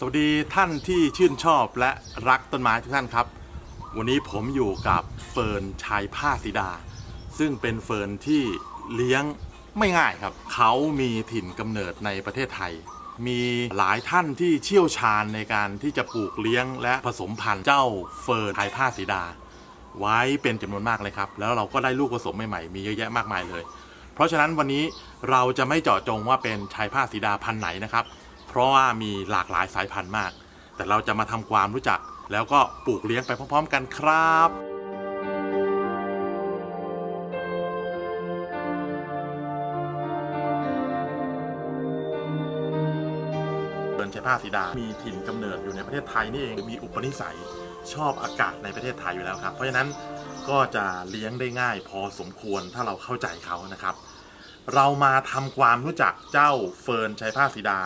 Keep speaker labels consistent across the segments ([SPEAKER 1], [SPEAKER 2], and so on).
[SPEAKER 1] สวัสดีท่านที่ชื่นชอบและรักต้นไม้ทุกท่านครับ วันนี้ผมอยู่กับเฟิร์นชายผ้าสีดา ซึ่งเป็นเฟิร์นที่เลี้ยงไม่ง่ายครับ เขามีถิ่นกำเนิดในประเทศไทย มีหลายท่านที่เชี่ยวชาญในการที่จะปลูกเลี้ยงและผสมพันธุ์เจ้าเฟิร์นชายผ้าสีดา ไว้เป็นจำนวนมากเลยครับ แล้วเราก็ได้ลูกผสมใหม่ๆมีเยอะแยะมากมายเลย เพราะฉะนั้นวันนี้เราจะไม่เจาะจงว่าเป็นชายผ้าสีดาพันธุ์ไหนนะครับ ราะว่ามีหลากหลายสายพันธุ์มาก แต่เราจะมาทำความรู้จัก แล้วก็ปลูกเลี้ยงไปพร้อม ๆ กันครับเดินใช้ผ้าสีดา มีถิ่นกำเนิดอยู่ในประเทศไทยนี่เอง มีอุปนิสัยชอบอากาศในประเทศไทยอยู่แล้วครับ เพราะฉะนั้นก็จะเลี้ยงได้ง่ายพอสมควรถ้าเราเข้าใจเขานะครับ เรามาทำความรู้จักเจ้าเฟิร์นใช้ผ้าสีดา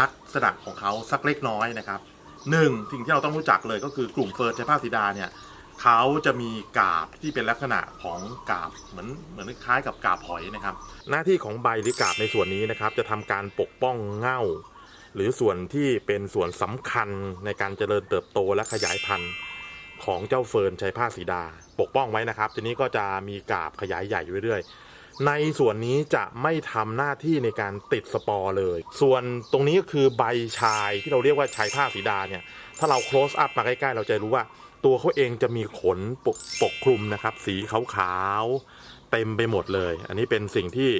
[SPEAKER 1] ลักษณะของเขาสักเล็กน้อยนะครับหนึ่งสิ่งที่เราต้องรู้จักเลยก็คือกลุ่มเฟิร์นใช้ผ้าสีดาเนี่ยเขาจะมีกาบที่เป็นลักษณะของกาบเหมือนเหมือนคล้ายกับกาบหอยนะครับ หน้าที่ของใบหรือกาบในส่วนนี้นะครับ จะทำการปกป้องเง่า หรือส่วนที่เป็นส่วนสำคัญในการเจริญเติบโตและขยายพันธุ์ของเจ้าเฟิร์นใช้ผ้าสีดา ปกป้องไว้นะครับ ทีนี้ก็จะมีกาบขยายใหญ่เรื่อยๆ ในส่วนนี้จะไม่ทำหน้าที่ในการติดสปอร์เลย ส่วนตรงนี้ก็คือใบชายที่เราเรียกว่าชายผ้าสีดาเนี่ย ถ้าเรา close up มาใกล้ๆ เราจะรู้ว่าตัวเขาเองจะมีขนปกปกคลุมนะครับ สีขาวๆเต็มไปหมดเลย อันนี้เป็นสิ่งที่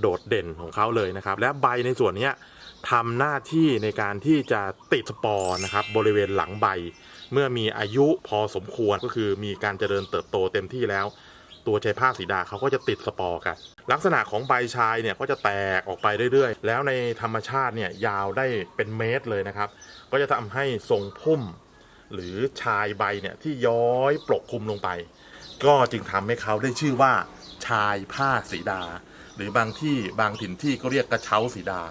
[SPEAKER 1] โดดเด่นของเขาเลยนะครับ และใบในส่วนนี้ทำหน้าที่ในการที่จะติดสปอร์นะครับบริเวณหลังใบ เมื่อมีอายุพอสมควรก็คือมีการเจริญเติบโตเต็มที่แล้ว ตัวชายผ้าสีดาเขาก็จะติดสปอร์กัน ลักษณะของใบชายเนี่ยก็จะแตกออกไปเรื่อยๆ แล้วในธรรมชาติเนี่ยยาวได้เป็นเมตรเลยนะครับ ก็จะทำให้ทรงพุ่ม หรือชายใบเนี่ยที่ย้อยปกคลุมลงไป ก็จึงทำให้เขาได้ชื่อว่า ชายผ้าสีดา หรือบางที่บางถิ่นที่ก็เรียกกระเช้าสีดา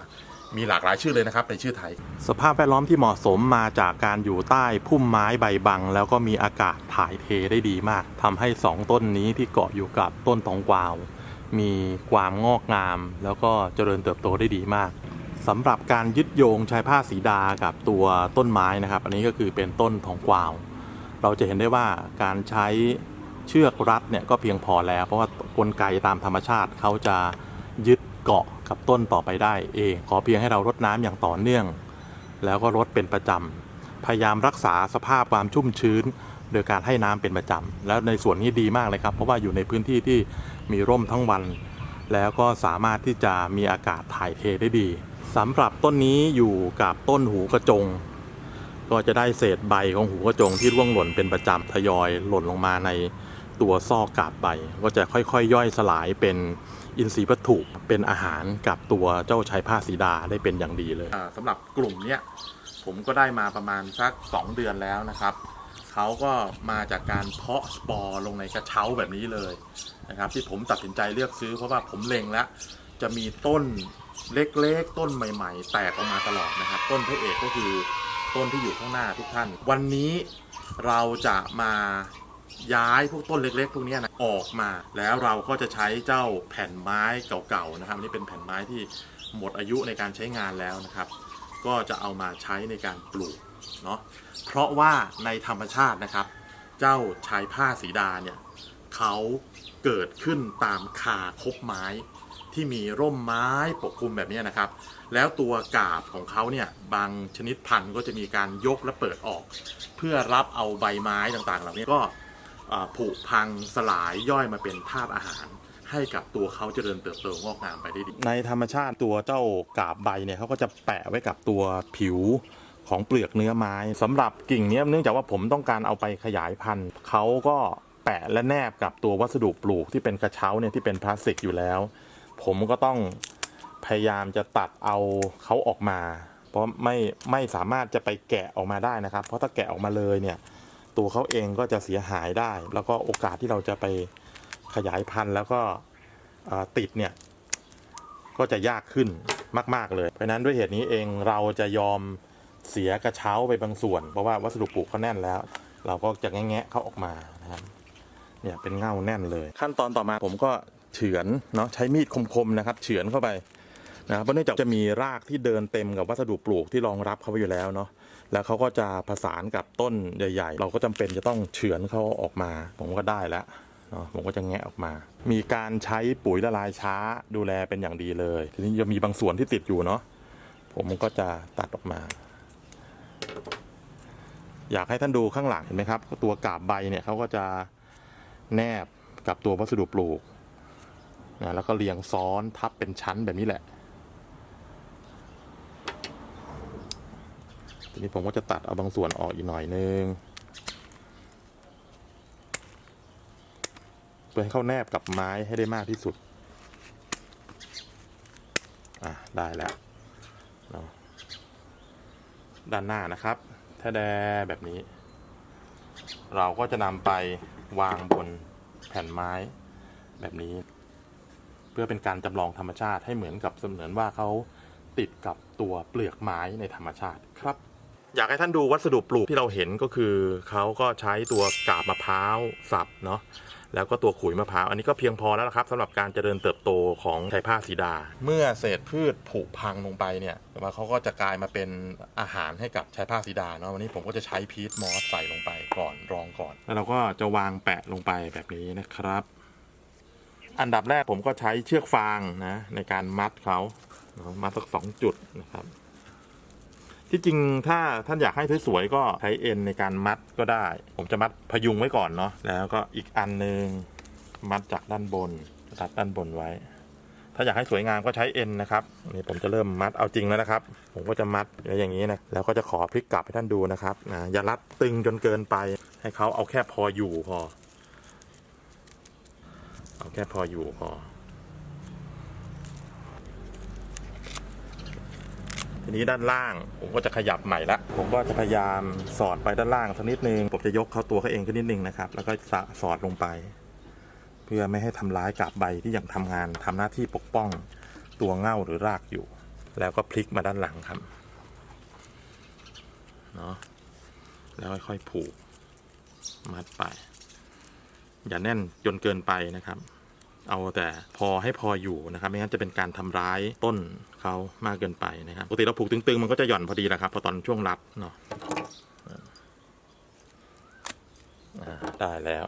[SPEAKER 1] มีหลากหลายชื่อเลยนะครับในชื่อไทย สภาพแวดล้อมที่เหมาะสมมาจากการอยู่ใต้พุ่มไม้ใบบัง แล้วก็มีอากาศถ่ายเทได้ดีมากทำให้สองต้นนี้ที่เกาะอยู่กับต้นตองกวาว มีความงอกงาม แล้วก็เจริญเติบโตได้ดีมากสำหรับการยึดโยงชายผ้าสีดากับตัวต้นไม้นะครับ อันนี้ก็คือเป็นต้นทองกวาว เราจะเห็นได้ว่าการใช้เชือกรัดเนี่ยก็เพียงพอแล้ว เพราะว่ากลไกตามธรรมชาติเขาจะยึดเกาะ กับต้นต่อไปได้เองขอเพียงให้เรารดน้ำอย่างต่อเนื่อง แล้วก็รดเป็นประจำพยายามรักษาสภาพความชุ่มชื้น โดยการให้น้ำเป็นประจำแล้วในส่วนนี้ดีมากเลยครับ เพราะว่าอยู่ในพื้นที่ที่มีร่มทั้งวัน แล้วก็สามารถที่จะมีอากาศถ่ายเทได้ดีสำหรับต้นนี้อยู่กับต้นหูกระจง ก็จะได้เศษใบของหูกระจงที่ร่วงหล่นเป็นประจำทยอยหล่นลงมาในตัวซอกกาบใบ ก็จะค่อยๆย่อยสลายเป็น อินทรีย์วัตถุเป็นอาหารกับตัวเจ้าชายผ้าสีดาได้เป็นอย่างดีเลยสำหรับกลุ่มเนี้ยผมก็ได้มาประมาณสัก 2 เดือนแล้วนะครับเขาก็มาจากการเพาะสปอร์ลงในกระเช้าแบบนี้เลยนะครับ ที่ผมตัดสินใจเลือกซื้อเพราะว่าผมเล็งแล้ว จะมีต้นเล็กๆ ต้นใหม่ ๆ แตกออกมาตลอดนะครับ ต้นพระเอกก็คือต้นที่อยู่ข้างหน้าทุกท่าน วันนี้เราจะมา ย้ายพวกต้นเล็กๆพวกนี้นะออกมา แล้วเราก็จะใช้เจ้าแผ่นไม้เก่าๆนะครับอันนี่เป็นแผ่นไม้ที่หมดอายุในการใช้งานแล้วนะครับ ก็จะเอามาใช้ในการปลูกเนาะเพราะว่าในธรรมชาตินะครับ เจ้าชายผ้าสีดาเนี่ยเขาเกิดขึ้นตามคาคบไม้ที่มีร่มไม้ปกคลุมแบบนี้นะครับ แล้วตัวกาบของเขาเนี่ยบางชนิดพันธุ์ก็จะมีการยกและเปิดออก เพื่อรับเอาใบไม้ต่างๆ เหล่านี้ก็ ผุพังสลายย่อยมาเป็นธาตุอาหาร ให้กับตัวเขาเจริญเติบโตงอกงามไปได้ดี ในธรรมชาติตัวเจ้ากาบใบเนี่ยเขาก็จะแปะไว้กับตัวผิวของเปลือกเนื้อไม้สำหรับกิ่งเนี้ยเนื่องจากว่าผมต้องการเอาไปขยายพันธุ์เขาก็แปะและแนบกับตัววัสดุปลูกที่เป็นกระเช้าเนี่ยที่เป็นพลาสติกอยู่แล้ว ผมก็ต้องพยายามจะตัดเอาเขาออกมา เพราะไม่ไม่สามารถจะไปแกะออกมาได้นะครับ เพราะถ้าแกะออกมาเลยเนี่ย ตัวเขาเองก็จะเสียหายได้ แล้วก็โอกาสที่เราจะไปขยายพันธุ์แล้วก็ติดเนี่ย ก็จะยากขึ้นมาก ๆ เลย เพราะนั้นด้วยเหตุนี้เองเราจะยอมเสียกระเช้าไปบางส่วน เพราะว่าวัสดุปลูกเขาแน่นแล้ว เราก็จะแงะเขาออกมานะครับเนี่ยเป็นเง่าแน่นเลย ขั้นตอนต่อมาผมก็เฉือนเนาะใช้มีดคมๆนะครับ เฉือนเข้าไปนะเพราะเนื่องจากจะมีรากที่เดินเต็มกับวัสดุปลูกที่รองรับเขาไว้อยู่แล้วเนาะ แล้วเขาก็จะผสานกับต้นใหญ่ ๆ เราก็จำเป็นจะต้องเฉือนเขาออกมา ผมก็ได้แล้วผมก็จะแงะออกมา มีการใช้ปุ๋ยละลายช้าดูแลเป็นอย่างดีเลย ทีนี้จะมีบางส่วนที่ติดอยู่เนาะผมก็จะตัดออกมา อยากให้ท่านดูข้างหลังเห็นไหมครับ ตัวกาบใบเนี่ยเขาก็จะแนบกับตัววัสดุปลูกนะแล้วก็เรียงซ้อนทับเป็นชั้นแบบนี้แหละ ทีนี้ผมก็จะตัดเอาบางส่วนออกอีกหน่อยนึงเพื่อให้เข้าแนบกับไม้ให้ได้มากที่สุด อะได้แล้วด้านหน้านะครับถ้าแดแบบนี้ เราก็จะนำไปวางบนแผ่นไม้แบบนี้ เพื่อเป็นการจำลองธรรมชาติให้เหมือนกับเสมือนว่าเขาติดกับตัวเปลือกไม้ในธรรมชาติครับ อยากให้ท่านดูวัสดุปลูกที่เราเห็นก็คือเขาก็ใช้ตัวกาบมะพร้าวสับเนาะแล้วก็ตัวขุยมะพร้าวอันนี้ก็เพียงพอแล้วนะครับสำหรับการเจริญเติบโตของไทผ้าสีดา เมื่อเศษพืชผุพังลงไปเนี่ยว่าเขาก็จะกลายมาเป็นอาหารให้กับไทรผ้าสีดาเนาะวันนี้ผมก็จะใช้พีทมอสใส่ลงไปก่อนรองก่อน แล้วเราก็จะวางแปะลงไปแบบนี้นะครับ อันดับแรกผมก็ใช้เชือกฟางนะในการมัดเขาเนาะมัดสักสองจุดนะครับ ที่จริงถ้าท่านอยากให้สวยๆก็ใช้เอ็นในการมัดก็ได้ ผมจะมัดพยุงไว้ก่อนเนาะแล้วก็อีกอันหนึ่งมัดจากด้านบนตัดด้านบนไว้ ถ้าอยากให้สวยงามก็ใช้เอ็นนะครับนี่ผมจะเริ่มมัดเอาจริงแล้วนะครับ ผมก็จะมัดไว้อย่างนี้นะแล้วก็จะขอพลิกกลับให้ท่านดูนะครับนะอย่ารัดตึงจนเกินไป ให้เขาเอาแค่พออยู่พอเอาแค่พออยู่พอ ทีนี้ด้านล่าง ผมก็จะขยับใหม่ละผมก็จะพยายามสอดไปด้านล่างสักนิดนึงผมจะยกเขาตัวเขาเองขึ้นนิดนึงนะครับ แล้วก็สะสอดลงไป เพื่อไม่ให้ทำร้ายกาบใบที่ยังทำงานทำหน้าที่ปกป้องตัวเง่าหรือรากอยู่ แล้วก็พลิกมาด้านหลังครับเนาะแล้วค่อยๆผูกมัดไป อย่าแน่นจนเกินไปนะครับ เอาแต่พอให้พออยู่นะครับ ไม่งั้นจะเป็นการทำร้ายต้นเขามากเกินไปนะครับปกติเราผูกตึงๆ มันก็จะหย่อนพอดีแหละครับ พอตอนช่วงรัดเนาะได้แล้ว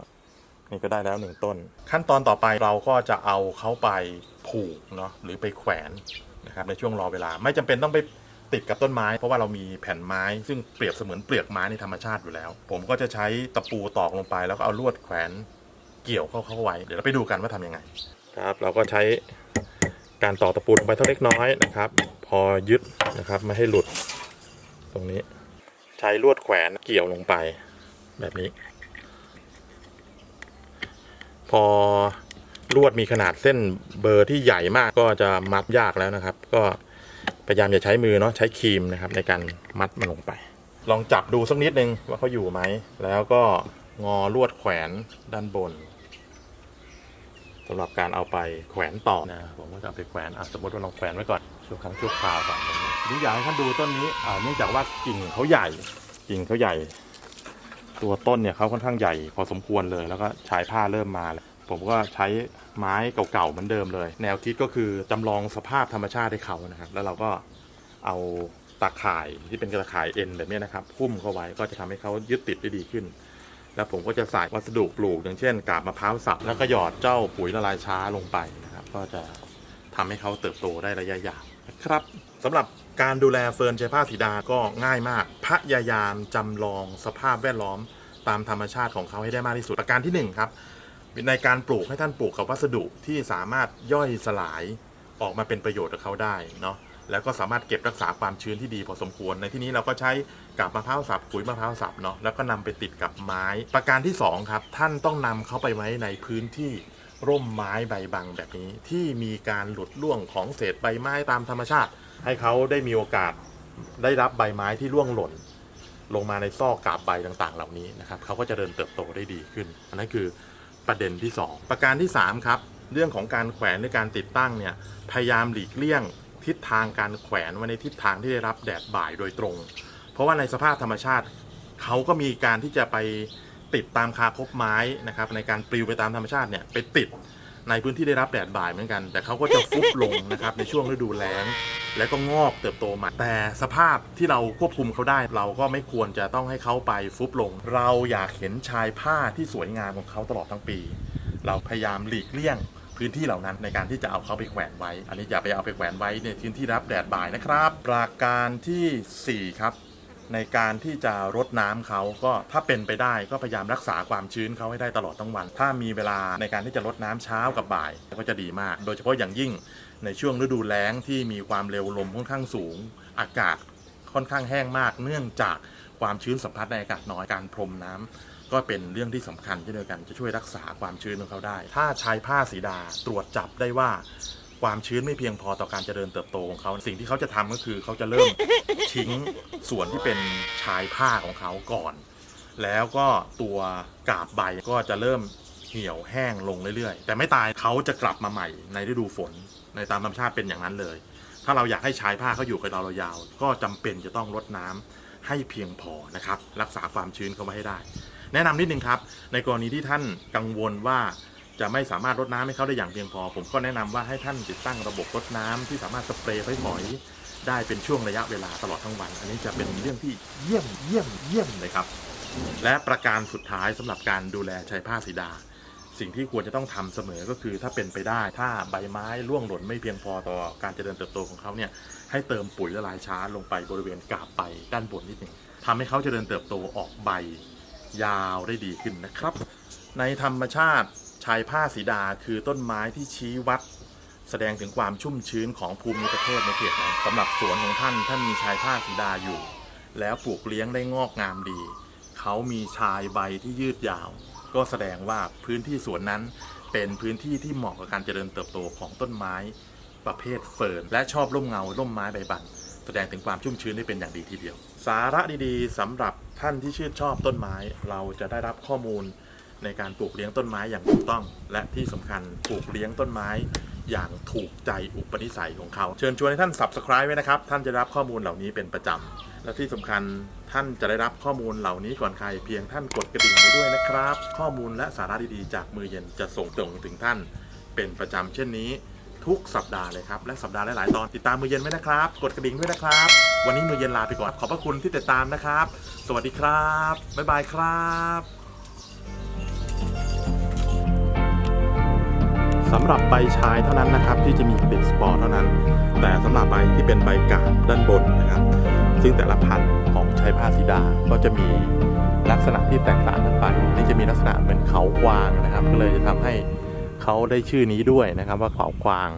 [SPEAKER 1] นี่ก็ได้แล้วหนึ่งต้น ขั้นตอนต่อไปเราก็จะเอาเขาไปผูกเนาะหรือไปแขวนนะครับในช่วงรอเวลา ไม่จำเป็นต้องไปติดกับต้นไม้ เพราะว่าเรามีแผ่นไม้ ซึ่งเปรียบเสมือนเปลือกไม้ในธรรมชาติอยู่แล้ว ผมก็จะใช้ตะปูตอกลงไปแล้วก็เอาลวดแขวน เกี่ยวเข้าเข้าไว้ เดี๋ยวเราไปดูกันว่าทำยังไง ครับ เราก็ใช้การต่อตะปูลงไปเท่าเล็กน้อยนะครับ พอยึดนะครับไม่ให้หลุด ตรงนี้ ใช้ลวดแขวนเกี่ยวลงไป แบบนี้ พอลวดมีขนาดเส้นเบอร์ที่ใหญ่มากก็จะมัดยากแล้วนะครับ ก็พยายามอย่าใช้มือเนาะใช้ครีมนะครับ ในการมัดมันลงไป ลองจับดูสักนิดนึงว่าเขาอยู่ไหม แล้วก็งอลวดแขวนด้านบน สำหรับการเอาไปแขวนต่อนะผมก็จะเอาไปแขวนอะสมมติว่าเราแขวนไว้ก่อนชั่วครั้งชั่วคราวก่อนทีนี้อยากให้ท่านดูต้นนี้เนื่องจากว่ากิ่งเขาใหญ่กิ่งเขาใหญ่ ตัวต้นเนี่ยเขาค่อนข้างใหญ่ พอสมควรเลยแล้วก็ฉายผ้าเริ่มมาผมก็ใช้ไม้เก่าๆเหมือนเดิมเลย แนวคิดก็คือจำลองสภาพธรรมชาติให้เขานะครับ แล้วเราก็เอาตาข่ายที่เป็นตาข่ายเอ็นแบบนี้นะครับพุ่มเข้าไว้ก็จะทำให้เขายึดติดได้ดีขึ้น แล้วผมก็จะใส่วัสดุปลูกอย่างเช่นกาบมะพร้าวสับแล้วก็หยอดเจ้าปุ๋ยละลายช้าลงไปนะครับก็จะทำให้เขาเติบโตได้ระยะยาวนะครับสำหรับการดูแลเฟิร์นเชผ้าสีดาก็ง่ายมาก พยายามจำลองสภาพแวดล้อมตามธรรมชาติของเขาให้ได้มากที่สุดประการที่หนึ่งครับในการปลูกให้ท่านปลูกกับวัสดุที่สามารถย่อยสลายออกมาเป็นประโยชน์กับเขาได้เนาะ แล้วก็สามารถเก็บรักษาความชื้นที่ดีพอสมควร ในที่นี้เราก็ใช้กาบมะพร้าวสับขุยมะพร้าวสับเนาะแล้วก็นำไปติดกับไม้ ประการที่สองครับท่านต้องนำเขาไปไว้ในพื้นที่ร่มไม้ใบบังแบบนี้ ที่มีการหลุดร่วงของเศษใบไม้ตามธรรมชาติ ให้เขาได้มีโอกาสได้รับใบไม้ที่ร่วงหล่น ลงมาในซอกกาบใบต่างๆ เหล่านี้นะครับเขาก็จะเดินเติบโตได้ดีขึ้น อันนั้นคือประเด็นที่ 2 ประการที่ 3 ครับ เรื่องของการแขวนหรือการติดตั้งเนี่ยพยายามหลีกเลี่ยง ทิศทางการแขวนไว้ในทิศทางที่ได้รับแดดบ่ายโดยตรง เพราะว่าในสภาพธรรมชาติเขาก็มีการที่จะไปติดตามคาคบไม้นะครับในการปลิวไปตามธรรมชาติเนี่ยไปติดในพื้นที่ได้รับแดดบ่ายเหมือนกัน แต่เขาก็จะฟุบลงนะครับในช่วงฤดูแล้ง แล้วก็งอกเติบโตใหม่แต่สภาพที่เราควบคุมเขาได้ เราก็ไม่ควรจะต้องให้เขาไปฟุบลง เราอยากเห็นชายผ้าที่สวยงามของเขาตลอดทั้งปี เราพยายามหลีกเลี่ยง พื้นที่เหล่านั้นในการที่จะเอาเขาไปแขวนไว้ อันนี้อย่าไปเอาไปแขวนไว้ในพื้นที่รับแดดบ่ายนะครับ ประการทีสี่4 ครับ ในการที่จะรดน้ำเขาก็ถ้าเป็นไปได้ก็พยายามรักษาความชื้นเขาให้ได้ตลอดทั้งวัน ถ้ามีเวลาในการที่จะรดน้ำเช้ากับบ่ายก็จะดีมาก โดยเฉพาะอย่างยิ่งในช่วงฤดูแล้งที่มีความเร็วลมค่อนข้างสูง อากาศค่อนข้างแห้งมาก เนื่องจากความชื้นสัมผัสในอากาศน้อยการพรมน้ำ ก็เป็นเรื่องที่สำคัญเช่นเดียวกันจะช่วยรักษาความชื้นของเขาได้ ถ้าใช้ผ้าสีดาตรวจจับได้ว่าความชื้นไม่เพียงพอต่อการเจริญเติบโตของเขา สิ่งที่เขาจะทำก็คือเขาจะเริ่มทิ้งส่วนที่เป็นชายผ้าของเขาก่อน แล้วก็ตัวกาบใบก็จะเริ่มเหี่ยวแห้งลงเรื่อยๆ แต่ไม่ตายเขาจะกลับมาใหม่ในฤดูฝนในตามธรรมชาติเป็นอย่างนั้นเลย ถ้าเราอยากให้ชายผ้าเขาอยู่กับเรายาว ก็จำเป็นจะต้องรดน้ำให้เพียงพอนะครับ รักษาความชื้นเขาไว้ให้ได้ แนะนำนิดนึงครับ ในกรณีที่ท่านกังวลว่าจะไม่สามารถรดน้ำให้เขาได้อย่างเพียงพอ ผมก็แนะนำว่าให้ท่านติดตั้งระบบรดน้ำที่สามารถสเปรย์ฝอยได้เป็นช่วงระยะเวลาตลอดทั้งวัน อันนี้จะเป็นเรื่องที่เยี่ยมเยี่ยมเยี่ยมเลยครับ และประการสุดท้ายสำหรับการดูแลชายผ้าสีดา สิ่งที่ควรจะต้องทำเสมอก็คือ ถ้าเป็นไปได้ถ้าใบไม้ร่วงหล่นไม่เพียงพอต่อการเจริญเติบโตของเขาเนี่ยให้เติมปุ๋ยละลายช้าลงไปบริเวณกาบใบด้านบนนิดหนึ่งทำให้เขาเจริญเติบโตออกใบ ยาวได้ดีขึ้นนะครับ ในธรรมชาติชายผ้าสีดาคือต้นไม้ที่ชี้วัด แสดงถึงความชุ่มชื้นของภูมิประเทศในเขตนั้นสำหรับสวนของท่านท่านมีชายผ้าสีดาอยู่ แล้วปลูกเลี้ยงได้งอกงามดี เขามีชายใบที่ยืดยาว ก็แสดงว่าพื้นที่สวนนั้นเป็นพื้นที่ที่เหมาะกับการเจริญเติบโตของต้นไม้ประเภทเฟิร์นและชอบร่มเงาร่มไม้ใบบันแสดงถึงความชุ่มชื้นได้เป็นอย่างดีทีเดียว สาระดีๆสำหรับ ท่านที่ชื่นชอบต้นไม้ เราจะได้รับข้อมูลในการปลูกเลี้ยงต้นไม้อย่างถูกต้อง และที่สำคัญปลูกเลี้ยงต้นไม้ อย่างถูกใจอุปนิสัยของเขา เชิญชวนให้ท่าน subscribe ไว้นะครับ ท่านจะรับข้อมูลเหล่านี้เป็นประจำและที่สำคัญท่านจะได้รับข้อมูลเหล่านี้ก่อนใครเพียงท่านกดกระดิ่งไว้ด้วยนะครับ ข้อมูลและสาระดีๆ จากมือเย็นจะส่งตรงถึงท่าน เป็นประจำเช่นนี้ ทุกสัปดาห์เลยครับและสัปดาห์หลายตอนติดตามมือเย็นไว้นะครับ กดกระดิ่งด้วยนะครับ วันนี้มือเย็นลาไปก่อนขอบพระคุณที่ติดตามนะครับ สวัสดีครับ บ๊ายบายครับสำหรับใบชายเท่านั้นนะครับ ที่จะมีกลิ่นสปอร์เท่านั้น แต่สำหรับใบที่เป็นใบกาบด้านบนนะครับ ซึ่งแต่ละพันธุ์ของชายผ้าสีดาก็จะมีลักษณะที่แตกต่างกันไปนี่จะมีลักษณะเหมือนเขากวางนะครับ ก็เลยจะทำให้เขาได้ชื่อนี้ด้วยนะครับว่าเขากวาง